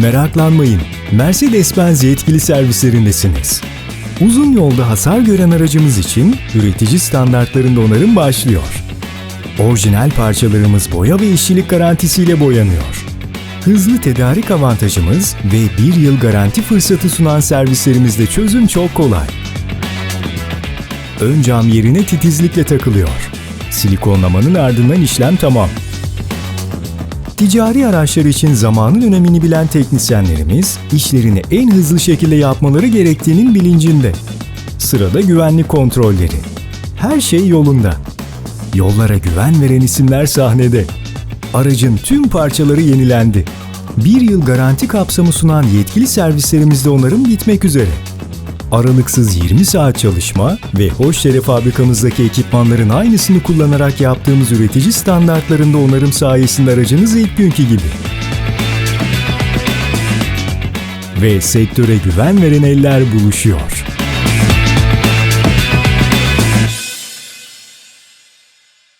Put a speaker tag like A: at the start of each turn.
A: Meraklanmayın, Mercedes-Benz yetkili servislerindesiniz. Uzun yolda hasar gören aracımız için üretici standartlarında onarım başlıyor. Orijinal parçalarımız boya ve işçilik garantisiyle boyanıyor. Hızlı tedarik avantajımız ve bir yıl garanti fırsatı sunan servislerimizde çözüm çok kolay. Ön cam yerine titizlikle takılıyor. Silikonlamanın ardından işlem tamam. Ticari araçlar için zamanın önemini bilen teknisyenlerimiz işlerini en hızlı şekilde yapmaları gerektiğinin bilincinde. Sırada güvenlik kontrolleri. Her şey yolunda. Yollara güven veren isimler sahnede. Aracın tüm parçaları yenilendi. Bir yıl garanti kapsamı sunan yetkili servislerimizde onarım bitmek üzere. Aralıksız 20 saat çalışma ve Hoşdere fabrikamızdaki ekipmanların aynısını kullanarak yaptığımız üretici standartlarında onarım sayesinde aracınız ilk günkü gibi. Ve sektöre güven veren eller buluşuyor.